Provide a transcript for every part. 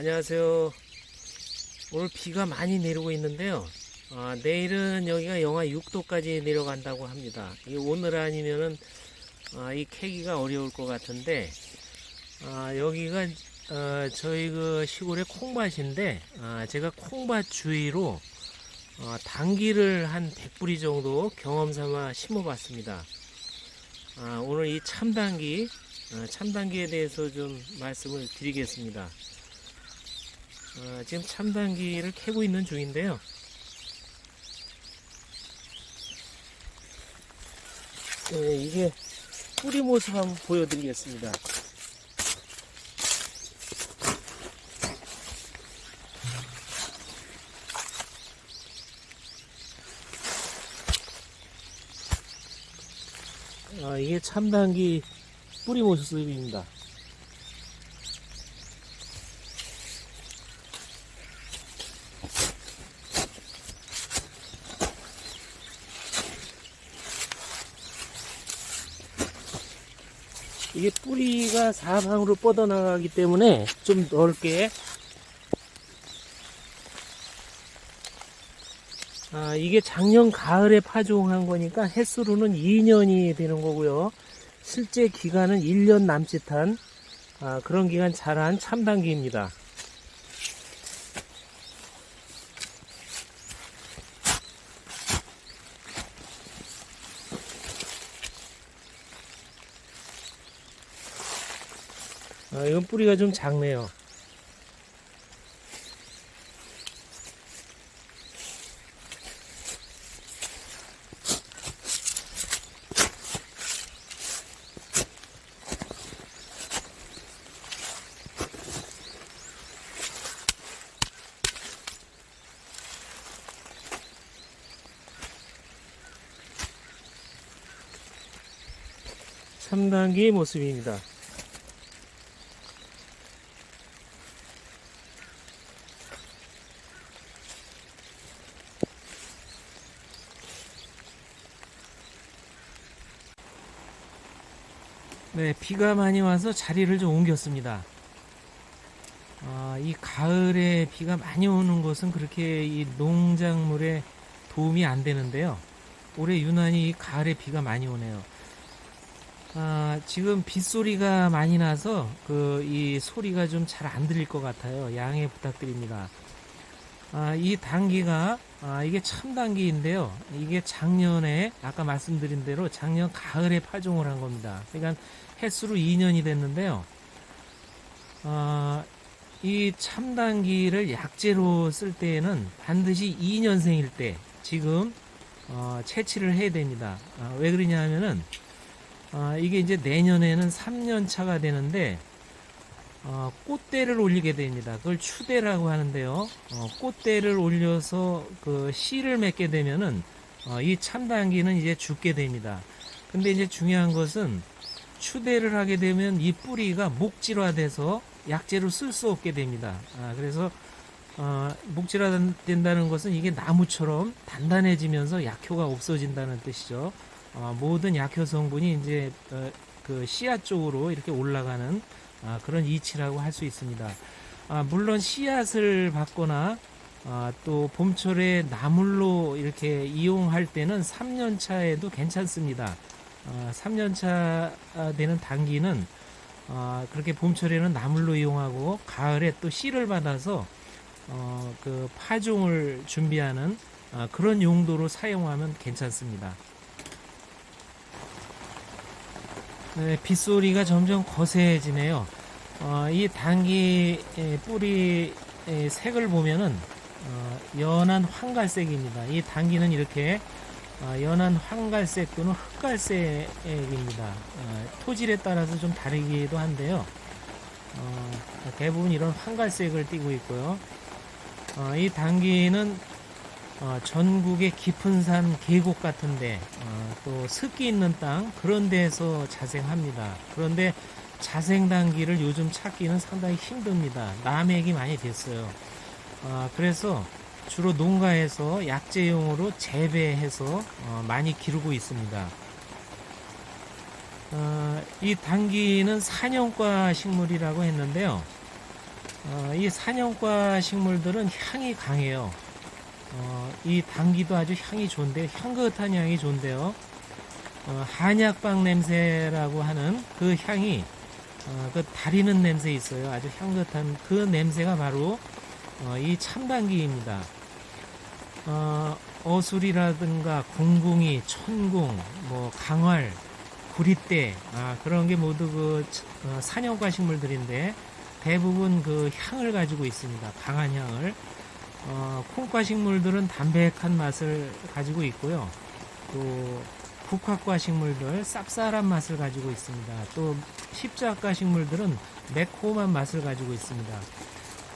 안녕하세요. 오늘 비가 많이 내리고 있는데요. 아, 내일은 여기가 영하 6도까지 내려간다고 합니다. 이 오늘 아니면은 아, 이 캐기가 어려울 것 같은데 아, 여기가 어, 저희 그 시골의 콩밭인데 아, 제가 콩밭 주위로 어, 당기를 한 100뿌리 정도 경험 삼아 심어봤습니다. 아, 오늘 이 참당기 어, 참당기에 대해서 좀 말씀을 드리겠습니다. 어, 지금 참당기를 캐고 있는 중인데요. 네, 이게 뿌리 모습 한번 보여드리겠습니다. 아, 이게 참당기 뿌리 모습입니다. 뿌리가 사방으로 뻗어나가기 때문에 좀 넓게 아, 이게 작년 가을에 파종한 거니까 횟수로는 2년이 되는 거고요. 실제 기간은 1년 남짓한 아, 그런 기간 자란 참당기입니다. 뿌리가 좀 작네요. 참당기의 모습입니다. 네, 비가 많이 와서 자리를 좀 옮겼습니다. 아, 이 가을에 비가 많이 오는 것은 그렇게 이 농작물에 도움이 안 되는데요. 올해 유난히 이 가을에 비가 많이 오네요. 아, 지금 빗소리가 많이 나서 그 이 소리가 좀 잘 안 들릴 것 같아요. 양해 부탁드립니다. 아, 이 당기가 아, 이게 참당기인데요. 이게 작년에 아까 말씀드린 대로 작년 가을에 파종을 한 겁니다. 그러니까 횟수로 2년이 됐는데요. 아, 이 참당기를 약재로 쓸 때에는 반드시 2년생일 때 지금 어, 채취를 해야 됩니다. 아, 왜 그러냐 하면은 아, 이게 이제 내년에는 3년 차가 되는데 어, 꽃대를 올리게 됩니다. 그걸 추대라고 하는데요. 어, 꽃대를 올려서 그 씨를 맺게 되면은 어, 이 참당기는 이제 죽게 됩니다. 근데 이제 중요한 것은 추대를 하게 되면 이 뿌리가 목질화돼서 약재로 쓸 수 없게 됩니다. 아, 그래서 어, 목질화된다는 것은 이게 나무처럼 단단해지면서 약효가 없어진다는 뜻이죠. 어, 모든 약효 성분이 이제 어, 그 씨앗 쪽으로 이렇게 올라가는 아, 그런 이치라고 할 수 있습니다. 아, 물론 씨앗을 받거나 아, 또 봄철에 나물로 이렇게 이용할 때는 3년 차에도 괜찮습니다. 아, 3년 차 되는 당기는 아, 그렇게 봄철에는 나물로 이용하고 가을에 또 씨를 받아서 어, 그 파종을 준비하는 아, 그런 용도로 사용하면 괜찮습니다. 네, 빗소리가 점점 거세지네요. 어, 이 에, 뿌리 에, 색을 보면은 어, 연한 황갈색입니다. 이 당기는 이렇게 어, 연한 황갈색 또는 흑갈색입니다. 어, 토질에 따라서 좀 다르기도 한데요. 어, 대부분 이런 황갈색을 띠고 있고요. 어, 이 당기는 어, 전국의 깊은 산 계곡 같은데 어, 또 습기 있는 땅 그런 데서 자생합니다. 그런데 자생 당기를 요즘 찾기는 상당히 힘듭니다. 남획이 많이 됐어요. 어, 그래서 주로 농가에서 약재용으로 재배해서 어, 많이 기르고 있습니다. 어, 이 당기는 사냥과 식물이라고 했는데요. 어, 이 산영과 식물들은 향이 강해요. 어, 이 당기도 아주 향이 좋은데 향긋한 향이 좋은데요. 어, 한약방 냄새라고 하는 그 향이 어, 그 다리는 냄새 있어요. 아주 향긋한 그 냄새가 바로 어, 이 참당기입니다. 어, 어술이라든가 궁궁이, 천궁, 뭐 강활, 구리대 아, 그런 게 모두 그 차- 어, 산영과 식물들인데 대부분 그 향을 가지고 있습니다. 강한 향을. 어, 콩과 식물들은 담백한 맛을 가지고 있고요. 또 국화과 식물들 쌉쌀한 맛을 가지고 있습니다. 또 십자과 식물들은 매콤한 맛을 가지고 있습니다.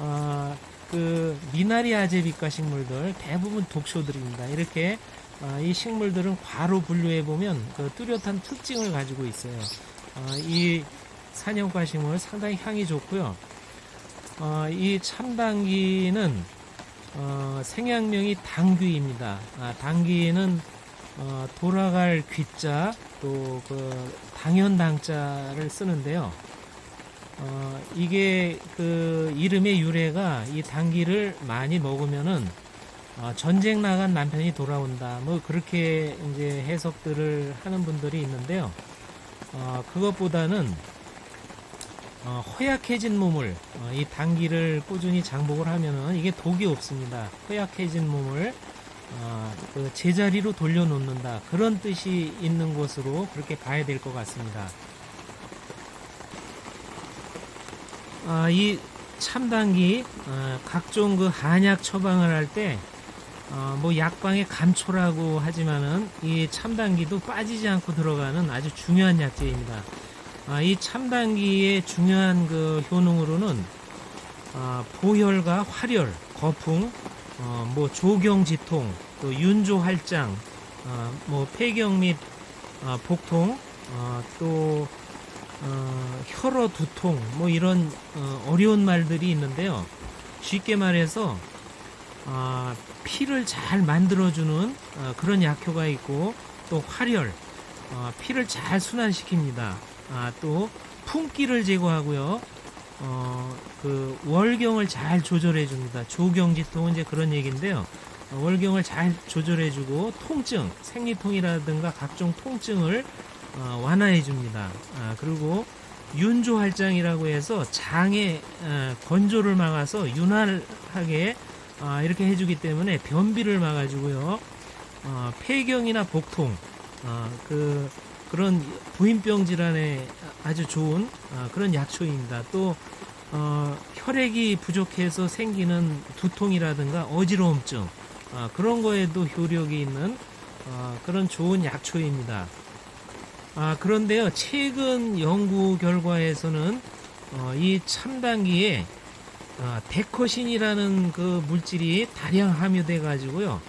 어, 그 미나리 아제비과 식물들 대부분 독초들입니다. 이렇게 어, 이 식물들은 과로 분류해 보면 그 뚜렷한 특징을 가지고 있어요. 어, 이 산영과 식물 상당히 향이 좋고요. 어, 이 참당귀는 어, 생양명이 당귀입니다. 아, 당귀는 어, 돌아갈 귀자 또 그 당연당자를 쓰는데요. 어, 이게 그 이름의 유래가 이 당귀를 많이 먹으면은 어, 전쟁 나간 남편이 돌아온다. 뭐 그렇게 이제 해석들을 하는 분들이 있는데요. 어, 그것보다는 어, 허약해진 몸을 어, 이 당귀를 꾸준히 장복을 하면은 이게 독이 없습니다. 허약해진 몸을 어, 그 제자리로 돌려놓는다 그런 뜻이 있는 것으로 그렇게 봐야 될 것 같습니다. 아, 이 어, 각종 그 한약 처방을 할 때 어, 뭐 약방의 감초라고 하지만은 이 참당귀도 빠지지 않고 들어가는 아주 중요한 약재입니다. 아, 이 참당귀의 중요한 그 효능으로는 아, 보혈과 활혈, 거풍, 어, 뭐 조경지통, 또 윤조활장, 어, 뭐 폐경 및 어, 복통, 어, 또 어, 혈어 두통, 뭐 이런 어, 어려운 말들이 있는데요. 쉽게 말해서 아, 피를 잘 만들어주는 어, 그런 약효가 있고 또 활혈, 어, 피를 잘 순환시킵니다. 아, 또 품기를 제거하고요. 어, 그 월경을 잘 조절해 줍니다. 조경지통은 이제 그런 얘기인데요. 어, 월경을 잘 조절해 주고 통증, 생리통이라든가 각종 통증을 어, 완화해 줍니다. 아, 그리고 윤조활장이라고 해서 장의 어, 건조를 막아서 윤활하게 아, 이렇게 해주기 때문에 변비를 막아주고요. 어, 폐경이나 복통, 어, 그 그런 부인병 질환에 아주 좋은 어, 그런 약초입니다. 또 어, 혈액이 부족해서 생기는 두통이라든가 어지러움증 어, 그런 거에도 효력이 있는 어, 그런 좋은 약초입니다. 아, 그런데요, 최근 연구 결과에서는 어, 이 참당기에 어, 데커신이라는 그 물질이 다량 함유돼 가지고요,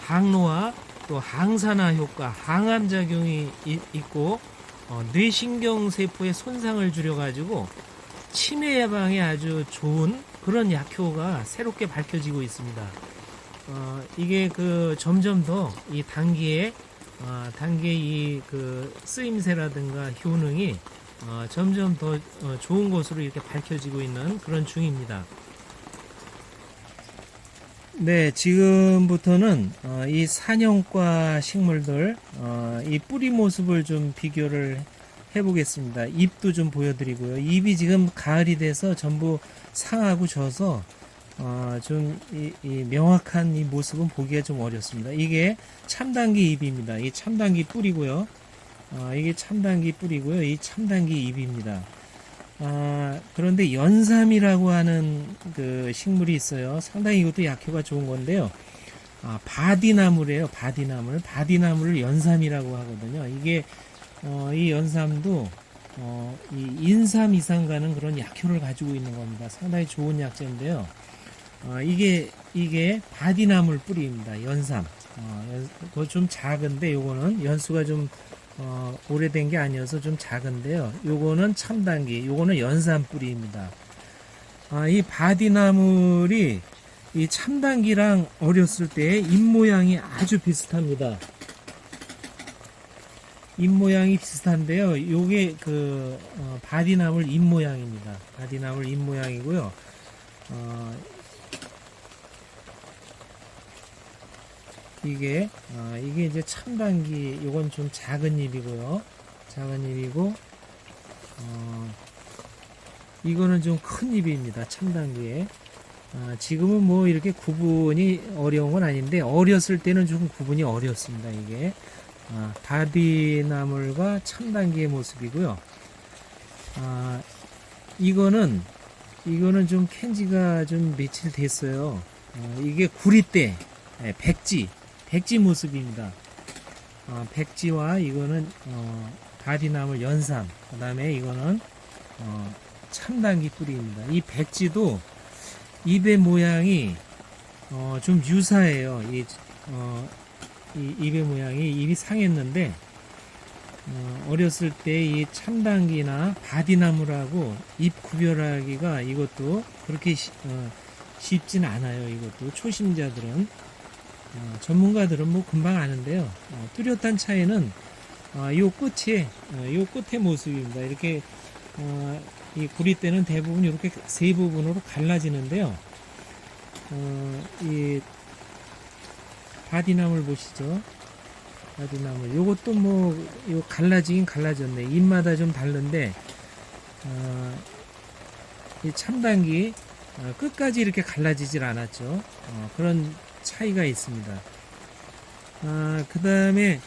항노화 또 항산화 효과, 항암 작용이 이- 있고 어, 뇌신경 세포에 손상을 줄여 가지고 치매 예방에 아주 좋은 그런 약효가 새롭게 밝혀지고 있습니다. 어, 이게 그 점점 더 이 단기에 어, 단계 이그 쓰임새라든가 효능이 어, 점점 더 어, 좋은 것으로 이렇게 밝혀지고 있는 그런 중입니다. 네, 지금부터는 어, 이 산영과 식물들 어, 이 뿌리 모습을 좀 비교를 해보겠습니다. 잎도 좀 보여드리고요. 잎이 지금 가을이 돼서 전부 상하고 져서 어, 좀 이, 이 명확한 이 모습은 보기가 좀 어렵습니다. 이게 참당귀 잎입니다. 이 참당귀 뿌리고요. 어, 이게 참당귀 뿌리고요. 이 참당귀 잎입니다. 아, 그런데 연삼이라고 하는 그 식물이 있어요. 상당히 이것도 약효가 좋은 건데요. 아, 바디나무래요. 바디나물. 바디나무를 연삼이라고 하거든요. 이게 어, 이 연삼도 어, 이 인삼 이상 가는 그런 약효를 가지고 있는 겁니다. 상당히 좋은 약재인데요. 어, 이게 이게 바디나물 뿌리입니다. 연삼. 어, 연, 그거 좀 작은데 요거는 연수가 좀 어, 오래된 게 아니어서 좀 작은데요. 요거는 참단기, 요거는 연산 뿌리입니다. 아, 이 바디나물이 이 참단기랑 어렸을 때잎 모양이 아주 비슷합니다. 잎 모양이 비슷한데요. 요게 그 어, 바디나물 잎 모양입니다. 바디나물 잎 모양이고요. 어, 이게 어, 이게 이제 참당기 요건 좀 작은 잎이고요. 작은 잎이고 어, 이거는 좀 큰 잎입니다 참당기에. 어, 지금은 뭐 이렇게 구분이 어려운 건 아닌데 어렸을 때는 좀 구분이 어렵습니다 이게. 아, 바디나물과 참당기의 모습이고요. 아, 이거는 이거는 좀 캔지가 좀 며칠 됐어요. 어, 이게 구리대 예, 백지 백지 모습입니다. 어, 백지와 이거는 어, 바디나물 연삼, 그 다음에 이거는 어, 참당기 뿌리입니다. 이 백지도 잎의 모양이 어, 좀 유사해요. 이, 어, 이 잎의 모양이 잎이 상했는데 어, 어렸을 때 이 참당기나 바디나물하고 잎 구별하기가 이것도 그렇게 쉬, 어, 쉽진 않아요. 이것도 초심자들은 어, 전문가들은 뭐 금방 아는데요. 어, 뚜렷한 차이는 어, 요 끝에 어, 요 끝의 모습입니다. 이렇게 어, 이 구리대는 대부분 이렇게 세 부분으로 갈라지는데요. 어, 이 바디나물 보시죠. 바디나물. 요것도 뭐 요 갈라지긴 갈라졌네. 잎마다 좀 다른데 어, 이 참당기 어, 끝까지 이렇게 갈라지질 않았죠. 어, 그런 차이가 있습니다. 아, 그 다음에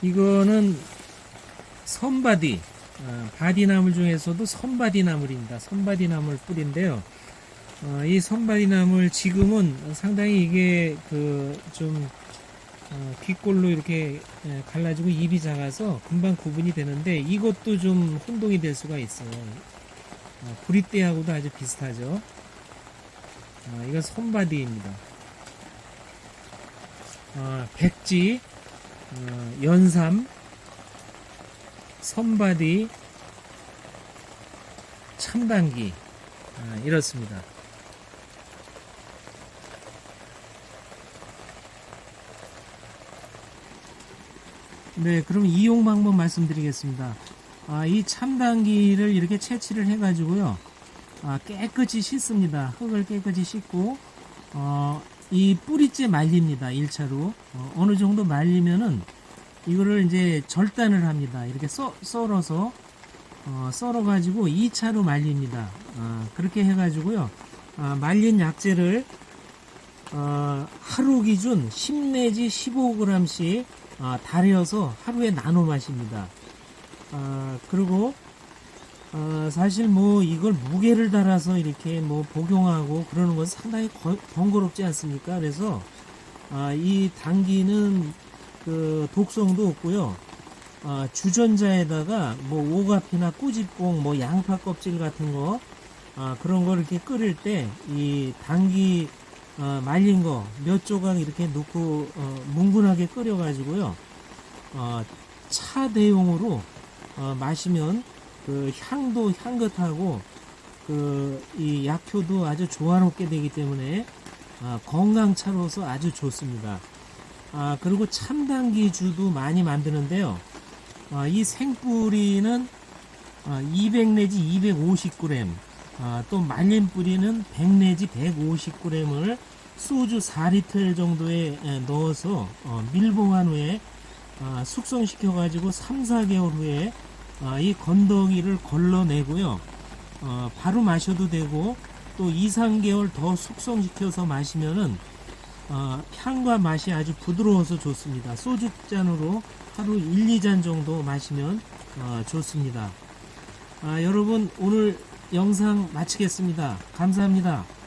이거는 선바디 아, 바디나물 중에서도 선바디나물입니다. 선바디나물 뿌리인데요. 어, 이 선바디나물 지금은 상당히 이게 그좀 어, 귓골로 이렇게 예, 갈라지고 입이 작아서 금방 구분이 되는데 이것도 좀 혼동이 될 수가 있어요. 어, 구리대하고도 아주 비슷하죠. 어, 이건 손바디입니다. 어, 백지, 어, 연삼, 선바디, 참당기 아, 이렇습니다. 네, 그럼 이용 방법 말씀드리겠습니다. 아, 이 참당기를 이렇게 채취를 해가지고요. 아, 깨끗이 씻습니다. 흙을 깨끗이 씻고 어, 이 뿌리째 말립니다. 1차로 어, 느 정도 말리면은 이거를 이제 절단을 합니다. 이렇게 썰, 썰어서 어, 썰어 가지고 2차로 말립니다. 어, 그렇게 해 가지고요. 아, 말린 약재를 어, 하루 기준 10 내지 15g씩 아, 달여서 하루에 나눠 마십니다. 아, 그리고 어, 사실 뭐 이걸 무게를 달아서 이렇게 뭐 복용하고 그러는 것은 상당히 거, 번거롭지 않습니까? 그래서 아, 이 당기는 그 독성도 없고요. 아, 주전자에다가 뭐 오가피나 꾸집공, 뭐 양파 껍질 같은 거 아, 그런 거 이렇게 끓일 때이 당기 어, 말린 거 몇 조각 이렇게 넣고 어, 뭉근하게 끓여 가지고요. 어, 차 대용으로 어, 마시면 그 향도 향긋하고 그 이 약효도 아주 조화롭게 되기 때문에 아, 건강차로서 아주 좋습니다. 아, 그리고 참당기주도 많이 만드는데요. 아, 이 생뿌리는 아, 200 내지 250g, 아, 또 말린 뿌리는 100 내지 150g을 소주 4리터 정도에 에, 넣어서 어, 밀봉한 후에 아, 숙성시켜 가지고 3, 4개월 후에 아, 이 건더기를 걸러내고요. 어, 바로 마셔도 되고 또 2, 3개월 더 숙성시켜서 마시면은 어, 향과 맛이 아주 부드러워서 좋습니다. 소주잔으로 하루 1, 2잔 정도 마시면 어, 좋습니다. 아, 여러분 오늘 영상 마치겠습니다. 감사합니다.